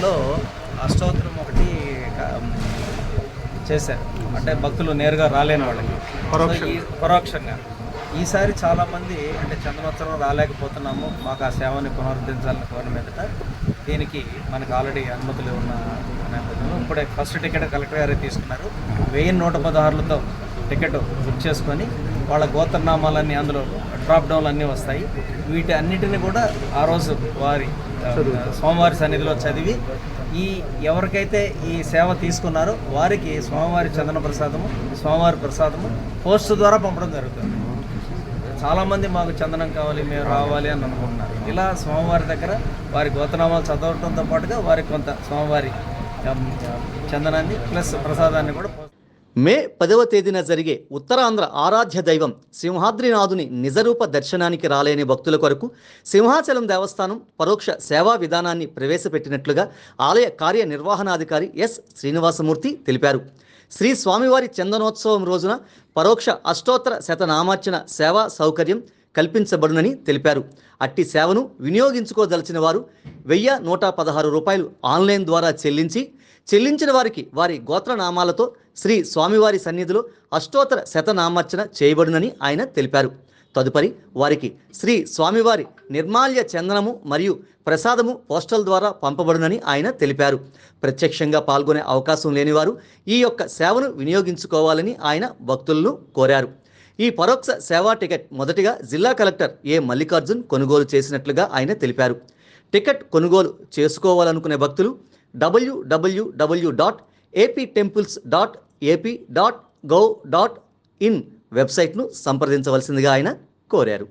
లో అష్టోత్తరం ఒకటి చేశారు. అంటే భక్తులు నేరుగా రాలేని వాళ్ళకి పరోక్షంగా. సో ఈ- పరోక్షంగా. ఈసారి చాలామంది అంటే చందనోత్సవం రాలేకపోతున్నాము. మాకు ఆ సేవని పునరుద్ధరించాలని కోరిన మీదట దీనికి మనకు ఆల్రెడీ అనుమతులు ఉన్న నేపథ్యంలో ఇప్పుడే ఫస్ట్ టికెట్ కలెక్టర్ గారే తీసుకున్నారు. వెయ్యి నూట పదహారులతో టికెట్ బుక్ చేసుకొని వాళ్ళ గోత్రనామాలన్నీ అందులో డ్రాప్ డౌన్లు అన్నీ వస్తాయి. వీటి అన్నిటిని కూడా ఆ రోజు వారి సోమవారి సన్నిధిలో చదివి ఈ ఎవరికైతే ఈ సేవ తీసుకున్నారో వారికి స్వామివారి చందన ప్రసాదము స్వామివారి ప్రసాదము పోస్ట్ ద్వారా పంపడం జరుగుతుంది. చాలామంది మాకు చందనం కావాలి మేము రావాలి అని అనుకుంటున్నారు. ఇలా స్వామివారి దగ్గర వారి గోతనామాలు చదవడంతో పాటుగా వారికి కొంత స్వామివారి చందనాన్ని ప్లస్ ప్రసాదాన్ని కూడా మే పదవ తేదీన జరిగే ఉత్తరాంధ్ర ఆరాధ్య దైవం సింహాద్రినాథుని నిజరూప దర్శనానికి రాలేని భక్తుల కొరకు సింహాచలం దేవస్థానం పరోక్ష సేవా విధానాన్ని ప్రవేశపెట్టినట్లుగా ఆలయ కార్యనిర్వహణాధికారి ఎస్. శ్రీనివాసమూర్తి తెలిపారు. శ్రీ స్వామివారి చందనోత్సవం రోజున పరోక్ష అష్టోత్తర శతనామార్చన సేవా సౌకర్యం కల్పించబడునని తెలిపారు. అట్టి సేవను వినియోగించుకోదలిచిన వారు వెయ్యి నూట పదహారు రూపాయలు ఆన్లైన్ ద్వారా చెల్లించి చెల్లించిన వారికి వారి గోత్రనామాలతో శ్రీ స్వామివారి సన్నిధిలో అష్టోత్తర శతనామార్చన చేయబడునని ఆయన తెలిపారు. తదుపరి వారికి శ్రీ స్వామివారి నిర్మాల్య చందనము మరియు ప్రసాదము పోస్టల్ ద్వారా పంపబడునని ఆయన తెలిపారు. ప్రత్యక్షంగా పాల్గొనే అవకాశం లేనివారు ఈ యొక్క సేవను వినియోగించుకోవాలని ఆయన భక్తులను కోరారు. ఈ పరోక్ష సేవా టికెట్ మొదటిగా జిల్లా కలెక్టర్ ఏ మల్లికార్జున్ కొనుగోలు చేసినట్లుగా ఆయన తెలిపారు. టికెట్ కొనుగోలు చేసుకోవాలనుకునే భక్తులు W W W dot AP temples dot AP dot gov dot in వెబ్సైట్ను సంప్రదించవలసిందిగా ఆయన కోరారు.